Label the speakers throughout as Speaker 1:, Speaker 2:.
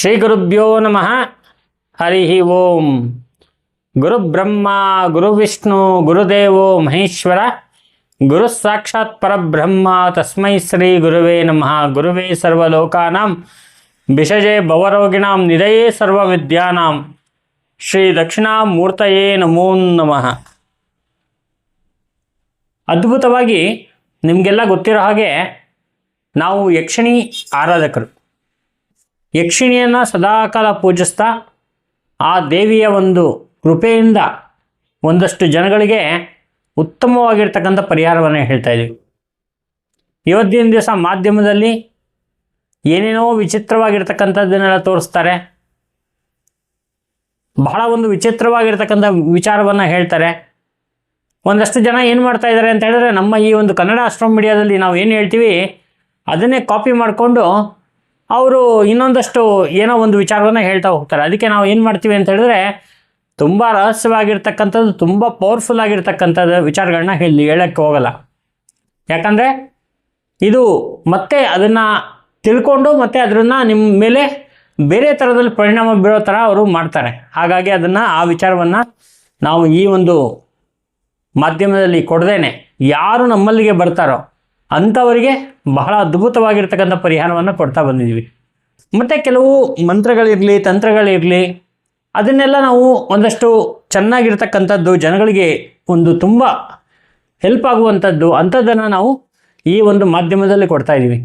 Speaker 1: ಶ್ರೀ ಗುರುಭ್ಯೋ ನಮಃ. ಹರಿ ಓಂ. ಗುರುಬ್ರಹ್ಮ, ಗುರುವಿಷ್ಣು, ಗುರುದೇವೋ, ಮಹೇಶ್ವರ, ಗುರು ಸಾಕ್ಷಾತ್ ಪರಬ್ರಹ್ಮ, ತಸ್ಮೈ ಶ್ರೀ ಗುರುವೇ ನಮಃ. ಗುರುವೇ ಸರ್ವಲೋಕಾನಾಂ ವಿಷಜೆ ಭವರೋಗಿಣಾಂ ನಿಧಯೇ ಸರ್ವವಿದ್ಯಾನಾಂ. ಶ್ರೀ ದಕ್ಷಿಣಾಮೂರ್ತಯೇ ನಮೋ ನಮಃ. ಅದ್ಭುತವಾಗಿ ನಿಮಗೆಲ್ಲ ಗೊತ್ತಿರೋ ಹಾಗೆ ನಾವು ಯಕ್ಷಿಣಿ ಆರಾಧಕರು. ಯಕ್ಷಿಣಿಯನ್ನು ಸದಾಕಾಲ ಪೂಜಿಸ್ತಾ ಆ ದೇವಿಯ ಒಂದು ಕೃಪೆಯಿಂದ ಒಂದಷ್ಟು ಜನಗಳಿಗೆ ಉತ್ತಮವಾಗಿರ್ತಕ್ಕಂಥ ಪರಿಹಾರವನ್ನು ಹೇಳ್ತಾ ಇದ್ದೀವಿ ಇವತ್ತಿನ ದಿವಸ ಮಾಧ್ಯಮದಲ್ಲಿ ಏನೇನೋ ವಿಚಿತ್ರವಾಗಿರ್ತಕ್ಕಂಥದ್ದನ್ನೆಲ್ಲ ತೋರಿಸ್ತಾರೆ. ಬಹಳ ಒಂದು ವಿಚಿತ್ರವಾಗಿರ್ತಕ್ಕಂಥ ವಿಚಾರವನ್ನು ಹೇಳ್ತಾರೆ. ಒಂದಷ್ಟು ಜನ ಏನು ಮಾಡ್ತಾ ಇದ್ದಾರೆ ಅಂತ ಹೇಳಿದ್ರೆ ನಮ್ಮ ಈ ಒಂದು ಕನ್ನಡ ಅಸ್ಟ್ರೋ ಮೀಡಿಯಾದಲ್ಲಿ ನಾವು ಏನು ಹೇಳ್ತೀವಿ, ಅದನ್ನೇ ಕಾಪಿ ಮಾಡಿಕೊಂಡು ಅವರು ಇನ್ನೊಂದಷ್ಟು ಏನೋ ಒಂದು ವಿಚಾರವನ್ನು ಹೇಳ್ತಾ ಹೋಗ್ತಾರೆ. ಅದಕ್ಕೆ ನಾವು ಏನು ಮಾಡ್ತೀವಿ ಅಂತ ಹೇಳಿದ್ರೆ, ತುಂಬ ರಹಸ್ಯವಾಗಿರ್ತಕ್ಕಂಥದ್ದು, ತುಂಬ ಪವರ್ಫುಲ್ ಆಗಿರ್ತಕ್ಕಂಥದ್ದು ವಿಚಾರಗಳನ್ನ ಹೇಳಿ ಹೇಳೋಕ್ಕೆ ಹೋಗಲ್ಲ. ಯಾಕಂದರೆ, ಇದು ಮತ್ತೆ ಅದನ್ನು ತಿಳ್ಕೊಂಡು ಮತ್ತೆ ಅದನ್ನು ನಿಮ್ಮ ಮೇಲೆ ಬೇರೆ ಥರದಲ್ಲಿ ಪರಿಣಾಮ ಬೀರೋ ಥರ ಅವರು ಮಾಡ್ತಾರೆ. ಹಾಗಾಗಿ ಅದನ್ನು ಆ ವಿಚಾರವನ್ನು ನಾವು ಈ ಒಂದು ಮಾಧ್ಯಮದಲ್ಲಿ ಕೊಡದೇನೆ ಯಾರು ನಮ್ಮಲ್ಲಿಗೆ ಬರ್ತಾರೋ ಅಂಥವರಿಗೆ ಬಹಳ ಅದ್ಭುತವಾಗಿರ್ತಕ್ಕಂಥ ಪರಿಹಾರವನ್ನು ಕೊಡ್ತಾ ಬಂದಿದ್ದೀವಿ. ಮತ್ತು ಕೆಲವು ಮಂತ್ರಗಳಿರಲಿ, ತಂತ್ರಗಳಿರಲಿ, ಅದನ್ನೆಲ್ಲ ನಾವು ಒಂದಷ್ಟು ಚೆನ್ನಾಗಿರ್ತಕ್ಕಂಥದ್ದು ಜನಗಳಿಗೆ ಒಂದು ತುಂಬ ಹೆಲ್ಪ್ ಆಗುವಂಥದ್ದು ಅಂಥದ್ದನ್ನು ನಾವು ಈ ಒಂದು ಮಾಧ್ಯಮದಲ್ಲಿ ಕೊಡ್ತಾ ಇದ್ದೀವಿ.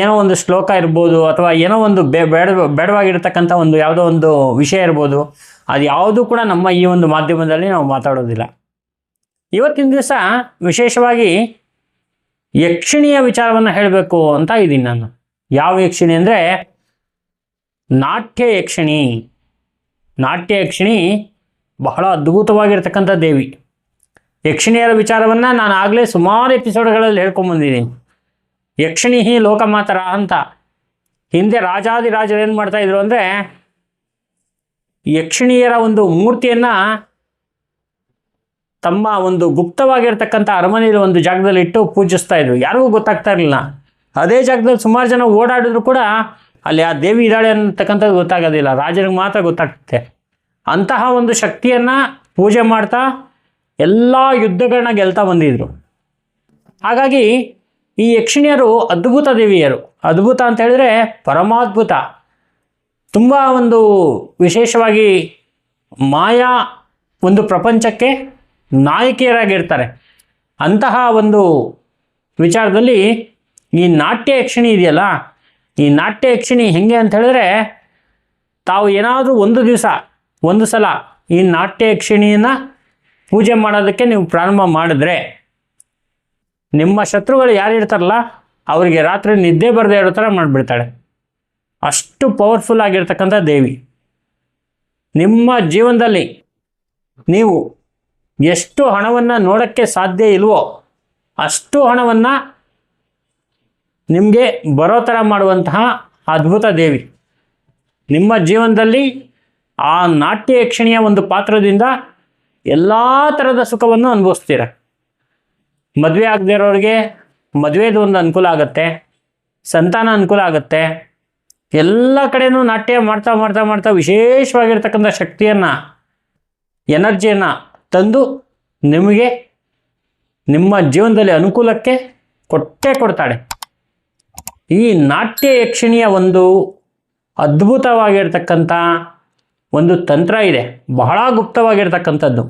Speaker 1: ಏನೋ ಒಂದು ಶ್ಲೋಕ ಇರ್ಬೋದು ಅಥವಾ ಏನೋ ಒಂದು ಬೇ, ಬೇಡ, ಬೇಡವಾಗಿರ್ತಕ್ಕಂಥ ಒಂದು ಯಾವುದೋ ಒಂದು ವಿಷಯ ಇರ್ಬೋದು, ಅದು ಯಾವುದೂ ಕೂಡ ನಮ್ಮ ಈ ಒಂದು ಮಾಧ್ಯಮದಲ್ಲಿ ನಾವು ಮಾತಾಡೋದಿಲ್ಲ. ಇವತ್ತಿನ ದಿವಸ ವಿಶೇಷವಾಗಿ ಯಕ್ಷಿಣಿಯ ವಿಚಾರವನ್ನು ಹೇಳಬೇಕು ಅಂತ ಇದ್ದೀನಿ ನಾನು. ಯಾವ ಯಕ್ಷಿಣಿ ಅಂದರೆ ನಾಟ್ಯ ಯಕ್ಷಿಣಿ. ನಾಟ್ಯ ಯಕ್ಷಿಣಿ ಬಹಳ ಅದ್ಭುತವಾಗಿರ್ತಕ್ಕಂಥ ದೇವಿ. ಯಕ್ಷಿಣಿಯರ ವಿಚಾರವನ್ನು ನಾನು ಆಗಲೇ ಸುಮಾರು ಎಪಿಸೋಡ್ಗಳಲ್ಲಿ ಹೇಳ್ಕೊಂಬಂದಿದ್ದೀನಿ. ಯಕ್ಷಿಣಿ ಹಿ ಲೋಕಮಾತರ ಅಂತ. ಹಿಂದೆ ರಾಜಾದಿರಾಜರು ಏನು ಮಾಡ್ತಾಯಿದ್ರು ಅಂದರೆ ಯಕ್ಷಿಣಿಯರ ಒಂದು ಮೂರ್ತಿಯನ್ನು ತಮ್ಮ ಒಂದು ಗುಪ್ತವಾಗಿರ್ತಕ್ಕಂಥ ಅರಮನೆಯಲ್ಲಿ ಒಂದು ಜಾಗದಲ್ಲಿ ಇಟ್ಟು ಪೂಜಿಸ್ತಾ ಇದ್ರು. ಯಾರಿಗೂ ಗೊತ್ತಾಗ್ತಾ ಇರಲಿಲ್ಲ. ಅದೇ ಜಾಗದಲ್ಲಿ ಸುಮಾರು ಜನ ಓಡಾಡಿದ್ರು ಕೂಡ ಅಲ್ಲಿ ಆ ದೇವಿ ಇದ್ದಾಳೆ ಅನ್ನತಕ್ಕಂಥದ್ದು ಗೊತ್ತಾಗೋದಿಲ್ಲ ರಾಜರಿಗೆ ಮಾತ್ರ ಗೊತ್ತಾಗ್ತದೆ. ಅಂತಹ ಒಂದು ಶಕ್ತಿಯನ್ನು ಪೂಜೆ ಮಾಡ್ತಾ ಎಲ್ಲ ಯುದ್ಧಗಳನ್ನ ಗೆಲ್ತಾ ಬಂದಿದ್ರು. ಹಾಗಾಗಿ ಈ ಯಕ್ಷಿಣಿಯರು ಅದ್ಭುತ ದೇವಿಯರು. ಅದ್ಭುತ ಅಂತ ಹೇಳಿದ್ರೆ ಪರಮಾದ್ಭುತ. ತುಂಬ ಒಂದು ವಿಶೇಷವಾಗಿ ಮಾಯಾ ಒಂದು ಪ್ರಪಂಚಕ್ಕೆ ನಾಯಕಿಯರಾಗಿರ್ತಾರೆ. ಅಂತಹ ಒಂದು ವಿಚಾರದಲ್ಲಿ ಈ ನಾಟ್ಯ ಯಕ್ಷಿಣಿ ಇದೆಯಲ್ಲ? ಈ ನಾಟ್ಯ ಯಕ್ಷಿಣಿ ಹೆಂಗೆ ಅಂತ ಹೇಳಿದ್ರೆ, ತಾವು ಏನಾದರೂ ಒಂದು ದಿವಸ, ಒಂದು ಸಲ ಈ ನಾಟ್ಯ ಯಕ್ಷಿಣಿಯನ್ನು ಪೂಜೆ ಮಾಡೋದಕ್ಕೆ ನೀವು ಪ್ರಾರಂಭ ಮಾಡಿದ್ರೆ, ನಿಮ್ಮ ಶತ್ರುಗಳು ಯಾರು ಇರ್ತಾರಲ್ಲ, ಅವರಿಗೆ ರಾತ್ರಿ ನಿದ್ದೆ ಬರದೇ ಇರೋ ಥರ ಮಾಡಿಬಿಡ್ತಾಳೆ. ಅಷ್ಟು ಪವರ್ಫುಲ್ ಆಗಿರ್ತಕ್ಕಂಥ ದೇವಿ. ನಿಮ್ಮ ಜೀವನದಲ್ಲಿ ನೀವು ಎಷ್ಟು ಹಣವನ್ನು ನೋಡೋಕ್ಕೆ ಸಾಧ್ಯ ಇಲ್ವೋ ಅಷ್ಟು ಹಣವನ್ನು ನಿಮಗೆ ಬರೋ ಥರ ಮಾಡುವಂತಹ ಅದ್ಭುತ ದೇವಿ. ನಿಮ್ಮ ಜೀವನದಲ್ಲಿ ಆ ನಾಟ್ಯ ಯಕ್ಷಣಿಯ ಒಂದು ಪಾತ್ರದಿಂದ ಎಲ್ಲ ಥರದ ಸುಖವನ್ನು ಅನುಭವಿಸ್ತೀರ. ಮದುವೆ ಆಗದೇ ಇರೋರಿಗೆ ಮದುವೆದು ಒಂದು ಅನುಕೂಲ ಆಗುತ್ತೆ, ಸಂತಾನ ಅನುಕೂಲ ಆಗುತ್ತೆ. ಎಲ್ಲ ಕಡೆನೂ ನಾಟ್ಯ ಮಾಡ್ತಾ ಮಾಡ್ತಾ ಮಾಡ್ತಾ ವಿಶೇಷವಾಗಿರ್ತಕ್ಕಂಥ ಶಕ್ತಿಯನ್ನು, ಎನರ್ಜಿಯನ್ನು ತಂದು ನಿಮಗೆ ನಿಮ್ಮ ಜೀವನದಲ್ಲಿ ಅನುಕೂಲಕ್ಕೆ ಕೊಟ್ಟೇ ಕೊಡ್ತಾಳೆ. ಈ ನಾಟ್ಯ ಯಕ್ಷಿಣಿಯ ಒಂದು ಅದ್ಭುತವಾಗಿರ್ತಕ್ಕಂಥ ಒಂದು ತಂತ್ರ ಇದೆ. ಬಹಳ ಗುಪ್ತವಾಗಿರ್ತಕ್ಕಂಥದ್ದು.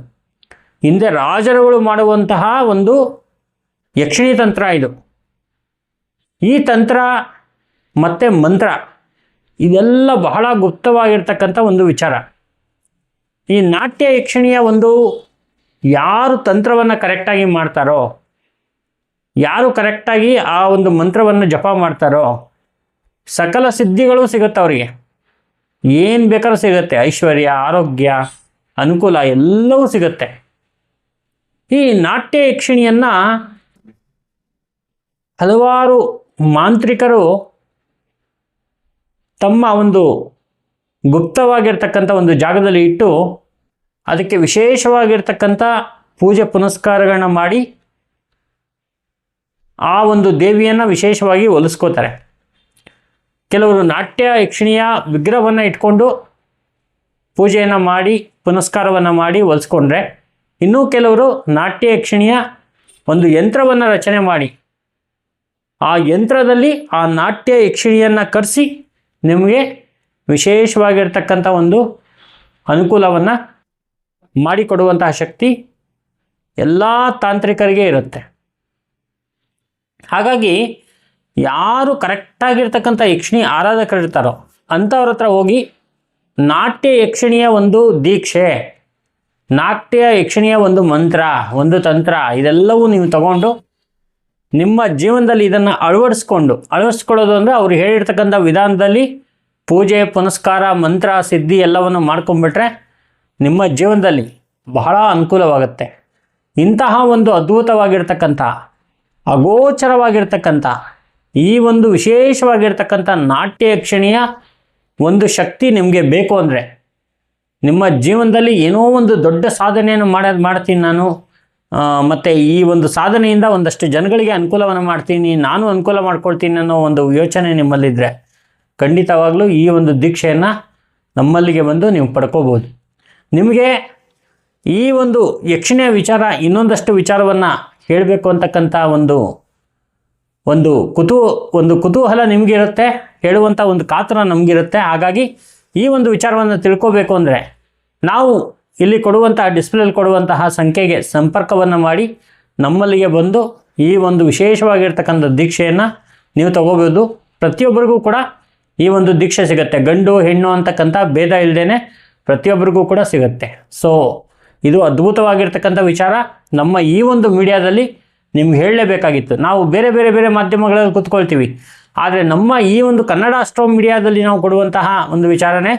Speaker 1: ಹಿಂದೆ ರಾಜರುಗಳು ಮಾಡುವಂತಹ ಒಂದು ಯಕ್ಷಿಣಿ ತಂತ್ರ ಇದು. ಈ ತಂತ್ರ ಮತ್ತು ಮಂತ್ರ ಇದೆಲ್ಲ ಬಹಳ ಗುಪ್ತವಾಗಿರ್ತಕ್ಕಂಥ ಒಂದು ವಿಚಾರ. ಈ ನಾಟ್ಯ ಯಕ್ಷಿಣಿಯ ಒಂದು ಯಾರು ತಂತ್ರವನ್ನು ಕರೆಕ್ಟಾಗಿ ಮಾಡ್ತಾರೋ, ಯಾರು ಕರೆಕ್ಟಾಗಿ ಆ ಒಂದು ಮಂತ್ರವನ್ನು ಜಪ ಮಾಡ್ತಾರೋ, ಸಕಲ ಸಿದ್ಧಿಗಳು ಸಿಗುತ್ತೆ ಅವರಿಗೆ. ಏನು ಬೇಕಾದ್ರೂ ಸಿಗುತ್ತೆ. ಐಶ್ವರ್ಯ, ಆರೋಗ್ಯ, ಅನುಕೂಲ ಎಲ್ಲವೂ ಸಿಗುತ್ತೆ. ಈ ನಾಟ್ಯ ಯಕ್ಷಿಣಿಯನ್ನು ಹಲವಾರು ಮಾಂತ್ರಿಕರು ತಮ್ಮ ಒಂದು ಗುಪ್ತವಾಗಿರ್ತಕ್ಕಂಥ ಒಂದು ಜಾಗದಲ್ಲಿ ಇಟ್ಟು ಅದಕ್ಕೆ ವಿಶೇಷವಾಗಿರ್ತಕ್ಕಂಥ ಪೂಜೆ ಪುನಸ್ಕಾರಗಳನ್ನ ಮಾಡಿ ಆ ಒಂದು ದೇವಿಯನ್ನು ವಿಶೇಷವಾಗಿ ಒಲಿಸ್ಕೋತಾರೆ. ಕೆಲವರು ನಾಟ್ಯ, ಯಕ್ಷಿಣಿಯ ವಿಗ್ರಹವನ್ನು ಇಟ್ಕೊಂಡು ಪೂಜೆಯನ್ನು ಮಾಡಿ, ಪುನಸ್ಕಾರವನ್ನು ಮಾಡಿ ಒಲಿಸ್ಕೊಂಡ್ರೆ ಇನ್ನೂ ಕೆಲವರು ನಾಟ್ಯ, ಯಕ್ಷಿಣಿಯ ಒಂದು ಯಂತ್ರವನ್ನು ರಚನೆ ಮಾಡಿ ಆ ಯಂತ್ರದಲ್ಲಿ ಆ ನಾಟ್ಯ, ಯಕ್ಷಿಣಿಯನ್ನು ಕರೆಸಿ ನಿಮಗೆ ವಿಶೇಷವಾಗಿರ್ತಕ್ಕಂಥ ಒಂದು ಅನುಕೂಲವನ್ನು ಮಾಡಿಕೊಡುವಂತಹ ಶಕ್ತಿ ಎಲ್ಲ ತಾಂತ್ರಿಕರಿಗೆ ಇರುತ್ತೆ. ಹಾಗಾಗಿ ಯಾರು ಕರೆಕ್ಟಾಗಿರ್ತಕ್ಕಂಥ ಯಕ್ಷಿಣಿ ಆರಾಧಕರಿರ್ತಾರೋ ಅಂಥವ್ರ ಹತ್ರ ಹೋಗಿ ನಾಟ್ಯ ಯಕ್ಷಿಣಿಯ ಒಂದು ದೀಕ್ಷೆ, ನಾಟ್ಯ ಯಕ್ಷಿಣಿಯ ಒಂದು ಮಂತ್ರ, ಒಂದು ತಂತ್ರ ಇದೆಲ್ಲವೂ ನೀವು ತಗೊಂಡು ನಿಮ್ಮ ಜೀವನದಲ್ಲಿ ಇದನ್ನು ಅಳವಡಿಸ್ಕೊಂಡು, ಅಳವಡಿಸ್ಕೊಳ್ಳೋದು ಅಂದರೆ ಅವ್ರು ಹೇಳಿರ್ತಕ್ಕಂಥ ವಿಧಾನದಲ್ಲಿ ಪೂಜೆ, ಪುನಸ್ಕಾರ, ಮಂತ್ರ, ಸಿದ್ಧಿ ಎಲ್ಲವನ್ನು ಮಾಡ್ಕೊಂಡ್ಬಿಟ್ರೆ ನಿಮ್ಮ ಜೀವನದಲ್ಲಿ ಬಹಳ ಅನುಕೂಲವಾಗುತ್ತೆ. ಇಂತಹ ಒಂದು ಅದ್ಭುತವಾಗಿರ್ತಕ್ಕಂಥ, ಅಗೋಚರವಾಗಿರ್ತಕ್ಕಂಥ, ಈ ಒಂದು ವಿಶೇಷವಾಗಿರ್ತಕ್ಕಂಥ ನಾಟ್ಯ ಕ್ಷಣೀಯ ಒಂದು ಶಕ್ತಿ ನಿಮಗೆ ಬೇಕು ಅಂದರೆ, ನಿಮ್ಮ ಜೀವನದಲ್ಲಿ ಏನೋ ಒಂದು ದೊಡ್ಡ ಸಾಧನೆಯನ್ನು ಮಾಡೋದು ಮಾಡ್ತೀನಿ ನಾನು. ಮತ್ತು ಈ ಒಂದು ಸಾಧನೆಯಿಂದ ಒಂದಷ್ಟು ಜನಗಳಿಗೆ ಅನುಕೂಲವನ್ನು ಮಾಡ್ತೀನಿ, ನಾನು ಅನುಕೂಲ ಮಾಡ್ಕೊಳ್ತೀನಿ ಅನ್ನೋ ಒಂದು ಯೋಚನೆ ನಿಮ್ಮಲ್ಲಿದ್ದರೆ ಖಂಡಿತವಾಗಲೂ ಈ ಒಂದು ದೀಕ್ಷೆಯನ್ನು ನಮ್ಮಲ್ಲಿಗೆ ಬಂದು ನೀವು ಪಡ್ಕೋಬೋದು. ನಿಮಗೆ ಈ ಒಂದು ಯಕ್ಷಿಣೆಯ ವಿಚಾರ, ಇನ್ನೊಂದಷ್ಟು ವಿಚಾರವನ್ನು ಹೇಳಬೇಕು ಅಂತಕ್ಕಂಥ ಒಂದು ಒಂದು ಕುತೂ, ಒಂದು ಕುತೂಹಲ ನಿಮಗಿರುತ್ತೆ ಹೇಳುವಂಥ ಒಂದು ಕಾತರ ನಮಗಿರುತ್ತೆ. ಹಾಗಾಗಿ ಈ ಒಂದು ವಿಚಾರವನ್ನು ತಿಳ್ಕೋಬೇಕು ಅಂದರೆ ನಾವು ಇಲ್ಲಿ ಕೊಡುವಂತಹ ಡಿಸ್ಪ್ಲೇಲಿ ಕೊಡುವಂತಹ ಸಂಖ್ಯೆಗೆ ಸಂಪರ್ಕವನ್ನು ಮಾಡಿ ನಮ್ಮಲ್ಲಿಗೆ ಬಂದು ಈ ಒಂದು ವಿಶೇಷವಾಗಿರ್ತಕ್ಕಂಥ ದೀಕ್ಷೆಯನ್ನು ನೀವು ತಗೋಬೋದು. ಪ್ರತಿಯೊಬ್ಬರಿಗೂ ಕೂಡ ಈ ಒಂದು ದೀಕ್ಷೆ ಸಿಗುತ್ತೆ. ಗಂಡು, ಹೆಣ್ಣು ಅಂತಕ್ಕಂಥ ಭೇದ ಇಲ್ಲದೇ ಪ್ರತಿಯೊಬ್ಬರಿಗೂ ಕೂಡ ಸಿಗುತ್ತೆ. ಸೊ ಇದು ಅದ್ಭುತವಾಗಿರ್ತಕ್ಕಂಥ ವಿಚಾರ. ನಮ್ಮ ಈ ಒಂದು ಮೀಡಿಯಾದಲ್ಲಿ ನಿಮ್ಗೆ ಹೇಳಲೇಬೇಕಾಗಿತ್ತು. ನಾವು ಬೇರೆ ಬೇರೆ ಬೇರೆ ಮಾಧ್ಯಮಗಳಲ್ಲಿ ಕೂತ್ಕೊಳ್ತೀವಿ. ಆದರೆ ನಮ್ಮ ಈ ಒಂದು ಕನ್ನಡ ಅಷ್ಟೋ ಮೀಡಿಯಾದಲ್ಲಿ ನಾವು ಕೊಡುವಂತಹ ಒಂದು ವಿಚಾರನೇ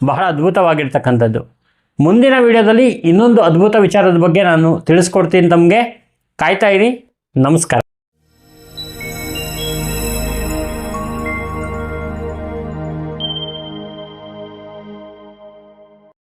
Speaker 1: ಬಹಳ ಅದ್ಭುತವಾಗಿರ್ತಕ್ಕಂಥದ್ದು. ಮುಂದಿನ ವಿಡಿಯೋದಲ್ಲಿ ಇನ್ನೊಂದು ಅದ್ಭುತ ವಿಚಾರದ ಬಗ್ಗೆ ನಾನು ತಿಳಿಸ್ಕೊಡ್ತೀನಿ ತಮಗೆ. ಕಾಯ್ತಾ ಇರಿ. ನಮಸ್ಕಾರ.